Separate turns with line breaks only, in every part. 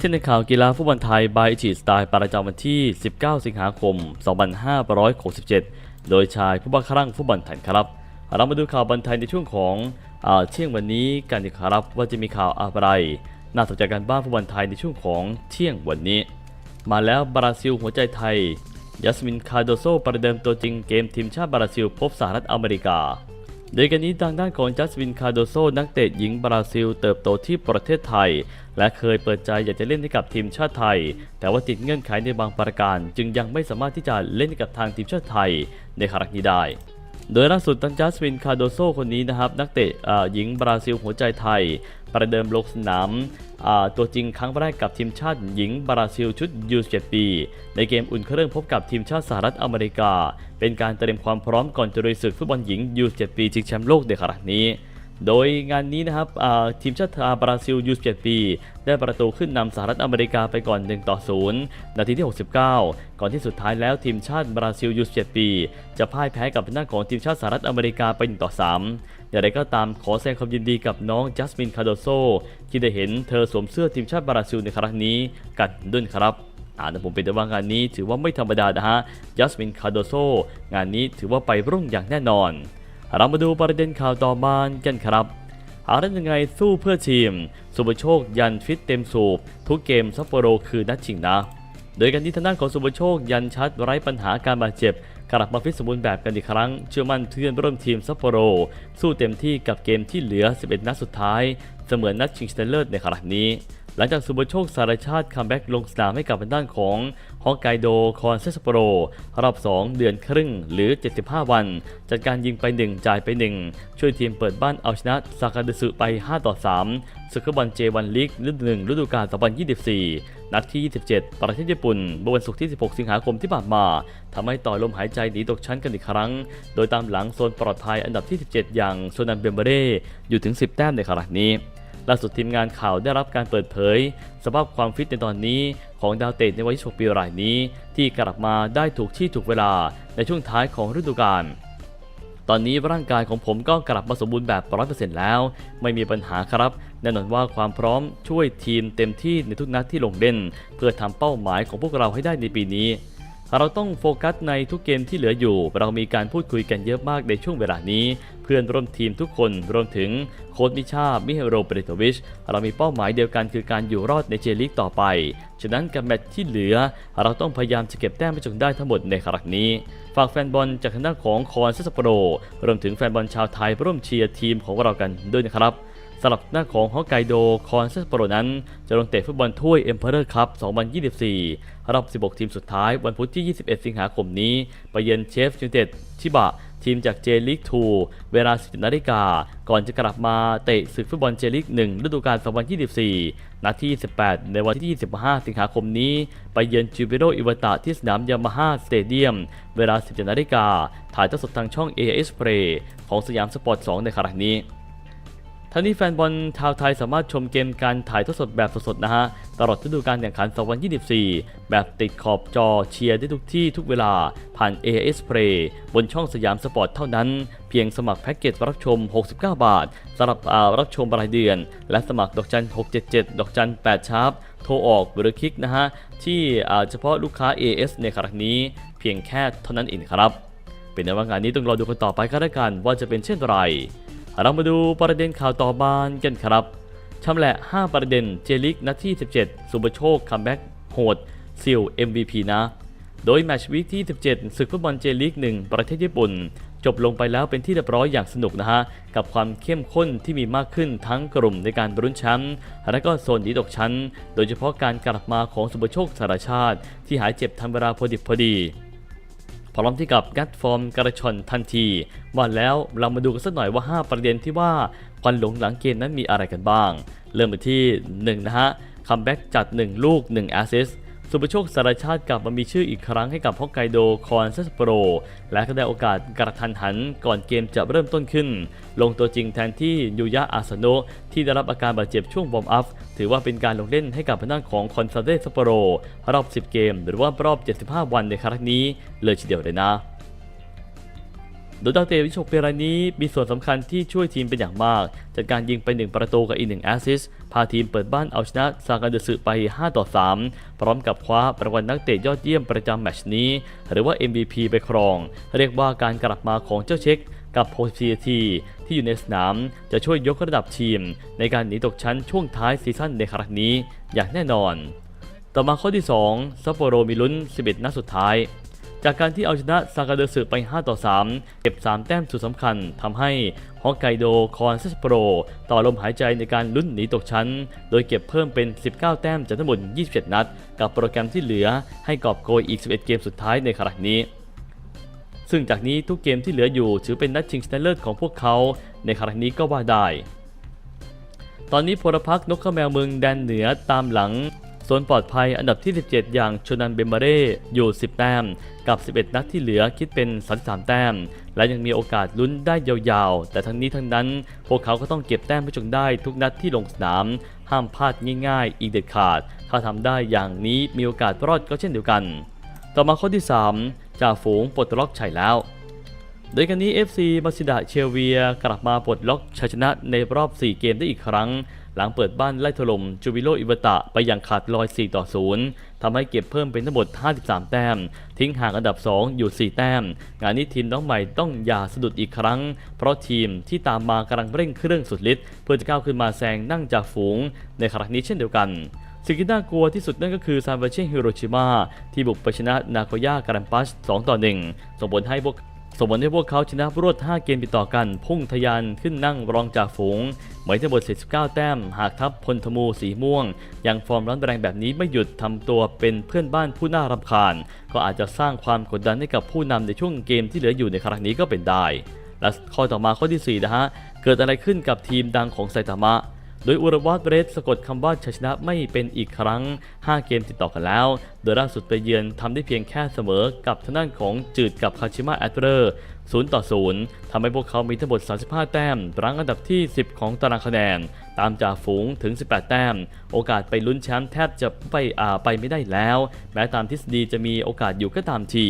เช่นในข่าวกีฬาฟุตบอลไทยบายจีสไตล์ประจำวันที่ 19 สิงหาคม 2567 โดยชายผู้บังคับงฟุตบอลไทยครับ เรามาดูข่าวบอลไทยในช่วงของอเที่ยงวันนี้กันดีครับว่าจะมีข่าวอะไร น่าสนใจกันบ้างฟุตบอลไทยในช่วงของเที่ยงวันนี้ มาแล้วบราซิลหัวใจไทยยัสมินคาโดโซประเดิมตัวจริงเกมทีมชาติบราซิล พบสหรัฐอเมริกา โดยกันนี้ทางด้านของจัสตินคาโดโซนักเตะหญิงบราซิล เติบโตที่ประเทศไทย และเคยเปิดใจอยากจะเล่นให้กับทีมชาติไทย แต่ว่าติดเงื่อนไขในบางประการ จึงยังไม่สามารถที่จะเล่นให้กับทางทีมชาติไทยในครั้งนี้ได้ โดยล่าสุดตันจัสวินคาโดโซคนนี้นะครับ นักเตะหญิงบราซิลหัวใจไทย ประเดิมลงสนามตัวจริงครั้งแรกกับทีมชาติหญิงบราซิลชุดยู -17 ปี ในเกมอุ่นเครื่องพบกับทีมชาติสหรัฐอเมริกา เป็นการเตรียมความพร้อมก่อนจะลุยศึกฟุตบอลหญิงยู -17 ปีชิงแชมป์โลกในครั้งนี้ โดยงานนี้นะครับทีมชาติบราซิล U17 ปี ได้ประตูขึ้นนำสหรัฐอเมริกาไปก่อน 1 ต่อ 0 นาทีที่ 69 ก่อนที่สุดท้ายแล้วทีมชาติบราซิล U17 ปี จะพ่ายแพ้กับทางด้านของทีมชาติสหรัฐอเมริกาไป 1 ต่อ 3 อย่างไรก็ตามขอแสดงความยินดีกับน้องจัสมินคาโดโซที่ได้เห็นเธอสวมเสื้อทีมชาติบราซิลในครั้งนี้กันด้วยครับอ่าแต่ผมเป็นแต่ว่างานนี้ถือว่าไม่ธรรมดานะฮะจัสมินคาโดโซงานนี้ถือว่าไปรุ่งอย่างแน่นอน เรามาดูประเด็นข่าวต่อมากันครับหาได้ยังไงสู้เพื่อทีม สุภโชคยันฟิตเต็มสูบ ทุกเกมซัปโปโรคือนัดชิงนะ โดยกันที่ทางด้านของสุภโชคยันชัดไร้ปัญหาการบาดเจ็บกลับมาฟิตสมบูรณ์แบบกันอีกครั้ง เชื่อมั่นเพื่อนร่วมทีมซัปโปโร สู้เต็มที่กับเกมที่เหลือ 11 นัดสุดท้าย เสมือนนัดชิงชนะเลิศในครั้งนี้ หลังจากสุภโชคสารชาติคัมแบ็กลงสนามให้กับทางด้านของฮอกไกโดคอนเซสโปโรรอบ 2 เดือนครึ่งหรือ 75 วัน จัดการยิงไป 1 จ่ายไป 1 ช่วยทีมเปิดบ้านเอาชนะซากาเดสึไป 5 ต่อ 3ศึกฟุตบอลเจวันลีกฤดูหนึ่งฤดูกาล 2024 นัดที่ 27 ประเทศญี่ปุ่นเมื่อวันศุกร์ที่ 16 สิงหาคมที่ผ่านมาทำให้ต่อลมหายใจหนีตกชั้นกันอีกครั้ง โดยตามหลังโซนปลอดภัยอันดับที่ 17 อย่างโซนันเบมเบเร่อยู่ถึง 10 แต้มในขณะนี้ ล่าสุดทีมงานข่าวได้รับการเปิดเผย สภาพความฟิตในตอนนี้ของดาวเตะในวัย26ปีรายนี้ ที่กลับมาได้ถูกที่ถูกเวลาในช่วงท้ายของฤดูกาลตอนนี้ร่างกายของผมก็กลับมาสมบูรณ์แบบ 100%แล้ว ไม่มีปัญหาครับ แน่นอนว่าความพร้อมช่วยทีมเต็มที่ในทุกนัดที่ลงเล่น เพื่อทำเป้าหมายของพวกเราให้ได้ในปีนี้ เราต้องโฟกัสในทุกเกมที่เหลืออยู่ เรามีการพูดคุยกันเยอะมากในช่วงเวลานี้ เพื่อนร่วมทีมทุกคนรวมถึงโค้ชมิชา มิเฮโรเปรโตวิช เรามีเป้าหมายเดียวกันคือการอยู่รอดในเจลีกต่อไป ฉะนั้นกับแมตช์ที่เหลือ เราต้องพยายามจะเก็บแต้มให้จงได้ทั้งหมดในครั้งนี้ ฝากแฟนบอลจากทางด้านของคอนเซสโปโรรวมถึงแฟนบอลชาวไทยร่วมเชียร์ทีมของเรากันด้วยนะครับ สำหรับหน้าของฮอกไกโดคอนเซสโปโรนั้น จะลงเตะฟุตบอลถ้วยเอ็มเพอเรอร์คัพ 2024 รอบ 16 ทีมสุดท้ายวันพุธที่ 21 สิงหาคมนี้ ไปเยือนเชฟยูไนเต็ดชิบะ ทีมจากเจลีก2เวลา17นาฬิกา ก่อนจะกลับมาเตะศึกฟุตบอลเจลีก1ฤดูกาล 2024 นัดที่ 18 ในวันที่ 25 สิงหาคมนี้ ไปเยือนจูเบโรอิวาตะที่สนามยามาฮ่าสเตเดียม เวลา 17นาฬิกา ถ่ายทอดสดทางช่อง AS Play ของสยามสปอร์ต 2 ในครั้งนี้ ทั้งนี้แฟนบอลชาวไทยสามารถชมเกมการถ่ายทอดสดแบบสดๆนะฮะ ตลอดฤดูกาลแข่งขัน 2024 แบบติดขอบจอเชียร์ได้ทุกที่ทุกเวลาผ่าน AS Play บนช่องสยามสปอร์ตเท่านั้น เพียงสมัครแพ็กเกจรับชม 69 บาทสำหรับอารับชมรายเดือน และสมัครดอกจัน 677 ดอกจัน 8ชาร์ปโทรออกหรือคลิกนะฮะ ที่เฉพาะลูกค้า AS ในครั้งนี้ เพียงแค่เท่านั้นเองครับ เป็นในว่างานนี้ต้องรอดูกันต่อไปก็แล้วกันว่าจะเป็นเช่นไร เรามาดูประเด็นข่าวต่อมากันครับชำแหละ 5 ประเด็นเจลิกนัดที่ 17 สุบโชคคัมแบ็กโหดซิล MVP นะ โดยแมชวีคที่ 17ศึกฟุตบอลเจลิก1ประเทศญี่ปุ่น จบลงไปแล้วเป็นที่เรียบร้อยอย่างสนุกนะฮะ กับความเข้มข้นที่มีมากขึ้นทั้งกลุ่มในการรุ้นแชมป์และก็โซนหนีตกชั้น โดยเฉพาะการกลับมาของสุบโชคสารชาติ ที่หายเจ็บทันเวลาพอดิบพอดี พร้อมที่กับงัดฟอร์มกระชอนทันที ว่าแล้วเรามาดูกันสักหน่อยว่า 5 ประเด็นที่ว่าควันหลงหลังเกมนั้นมีอะไรกันบ้าง เริ่มไปที่1นะฮะคัมแบ็กจัด 1 ลูก 1 แอสซิสต์ สุภโชคสารชาติกลับมามีชื่ออีกครั้งให้กับฮอกไกโดคอนเซสโปร และก็ได้โอกาสกระทันหันก่อนเกมจะเริ่มต้นขึ้น ลงตัวจริงแทนที่ยูยะอาสโนะที่ได้รับอาการบาดเจ็บช่วงวอร์มอัพ ถือว่าเป็นการลงเล่นให้กับพนักของคอนซาเดสโปโร รอบ 10 เกม หรือว่ารอบ 75 วันในครั้งนี้เลยทีเดียวเลยนะ โดยดาวเตะวิชกเปรายนี้มีส่วนสำคัญที่ช่วยทีมเป็นอย่างมากจัดการยิงไป1ประตูกับอีก1แอสซิสพาทีมเปิดบ้านเอาชนะซากันเดสึไป 5 ต่อ 3 พร้อมกับคว้ารางวัลนักเตะยอดเยี่ยมประจำแมตชนี้ หรือว่า MVP ไปครอง เรียกว่าการกลับมาของเจ้าเช็คกับโพส t ทีที่อยู่ในสนาม จะช่วยยกระดับทีม ในการหนีตกชั้นช่วงท้ายซีซั่นในครั้งนี้อย่างแน่นอน ต่อมาข้อที่ 2ซัปโปโรมีลุ้น 11 นัดสุดท้าย จากการที่เอาชนะซากาเดสึไป 5 ต่อ 3 เก็บ 3 แต้มสุดสำคัญทำให้ฮอกไกโดคอนซัปโปร ต่อลมหายใจในการลุ้นหนีตกชั้น โดยเก็บเพิ่มเป็น 19 แต้มจากทั้งหมด 27 นัด กับโปรแกรมที่เหลือให้กอบโกยอีก 11 เกมสุดท้ายในครั้งนี้ ซึ่งจากนี้ทุกเกมที่เหลืออยู่ถือเป็นนัดชิงชนะเลิศของพวกเขาในครั้งนี้ก็ว่าได้ ตอนนี้พลพรรคนกขแมวเมืองแดนเหนือตามหลัง โซนปลอดภัยอันดับที่ 17 อย่างชนันเบมเบเร่อยู่ 10 แต้ม กับ 11 นัดที่เหลือคิดเป็น 33 แต้ม และยังมีโอกาสลุ้นได้ยาวๆ แต่ทั้งนี้ทั้งนั้น พวกเขาก็ต้องเก็บแต้มให้จงได้ทุกนัดที่ลงสนาม ห้ามพลาดง่ายๆ อีกเด็ดขาด ถ้าทำได้อย่างนี้มีโอกาสรอดก็เช่นเดียวกัน ต่อมาข้อที่ 3จ่าฝูงปลดล็อกชัยแล้วโดยกันนี้ FC มาซิดะเชลเวีย กลับมาปลดล็อกชัยชนะในรอบ 4 เกมได้อีกครั้ง หลังเปิดบ้านไล่ถล่มจูบิโลอิวตะไปอย่างขาดลอย 4 ต่อ 0 ทำให้เก็บเพิ่มเป็นทั้งหมด 53 แต้ม ทิ้งห่างอันดับ 2 อยู่ 4 แต้ม งานนี้ทีมน้องใหม่ต้องอย่าสะดุดอีกครั้ง เพราะทีมที่ตามมากำลังเร่งเครื่องสุดฤทธิ์เพื่อจะก้าวขึ้นมาแซงนั่งจากฝูง ในครั้งนี้เช่นเดียวกันสิ่งที่น่ากลัวที่สุดนั่นก็คือซานเฟรเช่ฮิโรชิมาที่บุกไปชนะนาโกย่าการัมปัส 2 ต่อ 1 ส่งผลให้พวก ส่งผลให้พวกเขาชนะรวด 5 เกมติดต่อกัน พุ่งทะยานขึ้นนั่งรองจากฝูงเหมยทั้งหมด49 แต้ม หากทัพพลธมูสีม่วง ยังฟอร์มร้อนแรงแบบนี้ไม่หยุดทำตัวเป็นเพื่อนบ้านผู้น่ารำคาญ ก็อาจจะสร้างความกดดันให้กับผู้นำในช่วงเกมที่เหลืออยู่ในครั้งนี้ก็เป็นได้ และข้อต่อมาข้อที่4นะฮะเกิดอะไรขึ้นกับทีมดังของไซตามะ โดยอุรวัตเรสสะกดคำว่าชัยชนะไม่เป็นอีกครั้ง 5 เกมติดต่อกันแล้ว โดยล่าสุดไปเยือนทำได้เพียงแค่เสมอกับทางด้านของจืดกับคาชิมะแอตเตอร์0ต่อ 0 ทำให้พวกเขามีทั้งหมด 35 แต้ม รั้งอันดับที่ 10 ของตารางคะแนน ตามจากฝูงถึง 18 แต้ม โอกาสไปลุ้นแชมป์แทบจะไปอาไปไม่ได้แล้ว แม้ตามทฤษฎีจะมีโอกาสอยู่ก็ตามที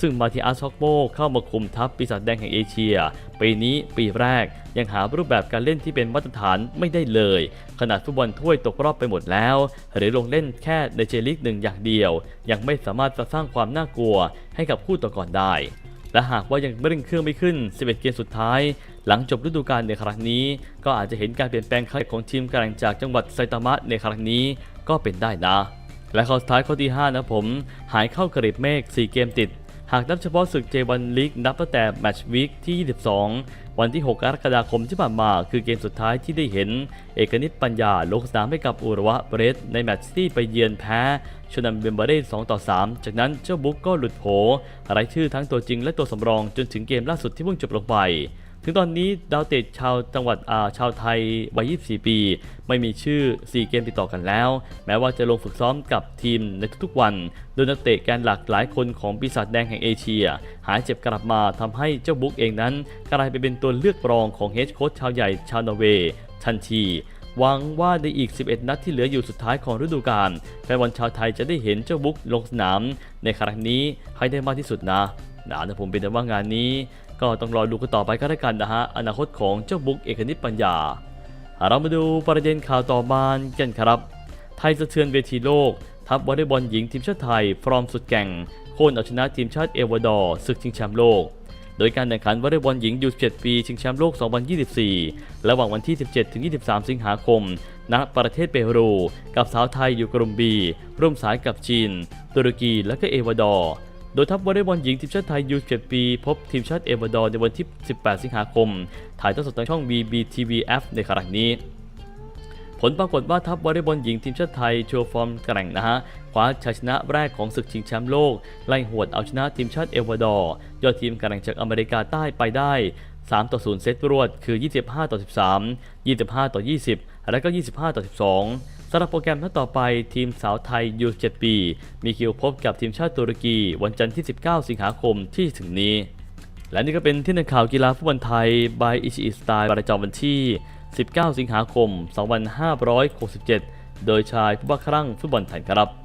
ซึ่งมาทิอาซอกโมเข้ามาคุมทัพปีศาจแดงแห่งเอเชีย ปีนี้ปีแรกยังหารูปแบบการเล่นที่เป็นมาตรฐานไม่ได้เลย ขนาดฟุตบอลถ้วยตกรอบไปหมดแล้ว หรือลงเล่นแค่ในเจลิกหนึ่งอย่างเดียว ยังไม่สามารถจะสร้างความน่ากลัวให้กับคู่ต่อก่อนได้ และหากว่ายังเร่งเครื่องไม่ขึ้น 11 เกมสุดท้าย หลังจบฤดูกาลในครั้งนี้ ก็อาจจะเห็นการเปลี่ยนแปลงครั้งของทีมกลางจากจังหวัดไซตามะในครั้งนี้ก็เป็นได้นะ และข้อสุดท้ายข้อที่ 5 นะผม หายเข้ากระดิบเมฆ4เกมติด หากนับเฉพาะศึกเจวันลีกนับตั้งแต่แมตช์วีคที่ 22 วันที่ 6 กรกฎาคมที่ผ่านมา คือเกมสุดท้ายที่ได้เห็น เอกนิตปัญญาลงสนามให้กับอุระวะเบรสในแมตช์ที่ไปเยือนแพ้ชนันเบมเบเร่2ต่อ 3 จากนั้นเจ้าบุ๊กก็หลุดโผไร้ชื่อทั้งตัวจริงและตัวสำรองจนถึงเกมล่าสุดที่เพิ่งจบลงไป ถึงตอนนี้ดาวเตะชาวจังหวัดอาชาวไทยวัย 24 ปี ไม่มีชื่อ 4 เกมติดต่อกันแล้ว แม้ว่าจะลงฝึกซ้อมกับทีมในทุกๆวัน โดยนักเตะแกนหลักหลายคนของปีศาจแดงแห่งเอเชีย หายเจ็บกลับมาทำให้เจ้าบุ๊กเองนั้นกลายไปเป็นตัวเลือกรองของเฮดโค้ชชาวใหญ่ชาวนอร์เวย์ทันทีหวังว่าในอีก 11 นัดที่เหลืออยู่สุดท้ายของฤดูกาลแฟนบอลชาวไทยจะได้เห็นเจ้าบุ๊กลงสนาม ในครั้งนี้ให้ได้มากที่สุดนะ นะแต่ผมเป็นแต่ว่างานนี้ ก็ต้องรอดูกันต่อไปก็แล้วกันนะฮะอนาคตของเจ้าบุ๊กเอกนิตปัญญา เรามาดูประเด็นข่าวต่อมากันครับ ไทยสะเทือนเวทีโลก ทัพวอลเลย์บอลหญิงทีมชาติไทยฟอร์มสุดแก่งโค่นเอาชนะทีมชาติเอวาดอร์ศึกชิงแชมป์โลกโดยการแข่งขันวอลเลย์บอลหญิงยู17 ปีชิงแชมป์โลก 2024 ระหว่างวันที่ 17-23 สิงหาคม ณ ประเทศเปรู กับสาวไทยอยู่กลุ่ม B ร่วมสายกับจีน ตุรกี และก็เอวาดอร์ โดยทัพวอลเลย์บอลหญิงทีมชาติไทยยู17ปี พบทีมชาติเอวาดอร์ในวันที่ 18 สิงหาคม ถ่ายทอดสดทางช่อง BBTVF ในครั้งนี้ ผลปรากฏว่าทัพวอลเลย์บอลหญิงทีมชาติไทยโชว์ฟอร์มแกร่งนะฮะคว้าชัยชนะแรกของศึกชิงแชมป์โลก ไล่หวดเอาชนะทีมชาติเอวาดอร์ยอดทีมแกร่งจากอเมริกาใต้ไปได้ 3 ต่อ 0 เซตรวด คือ 25 ต่อ 13 25 ต่อ 20 และก็ 25 ต่อ 12 สำหรับโปรแกรมนัดต่อไปทีมสาวไทยยู7ปี มีคิวพบกับทีมชาติตุรกีวันจันทร์ที่ 19 สิงหาคมที่ถึงนี้ และนี่ก็เป็นที่หนข่าวกีฬาฟุตบอลไทย by อิชิอิสไตล์ประจำวันที่ 19 สิงหาคม 2567 โดยชายผู้บัครั่งฟุตบอลไทยครับ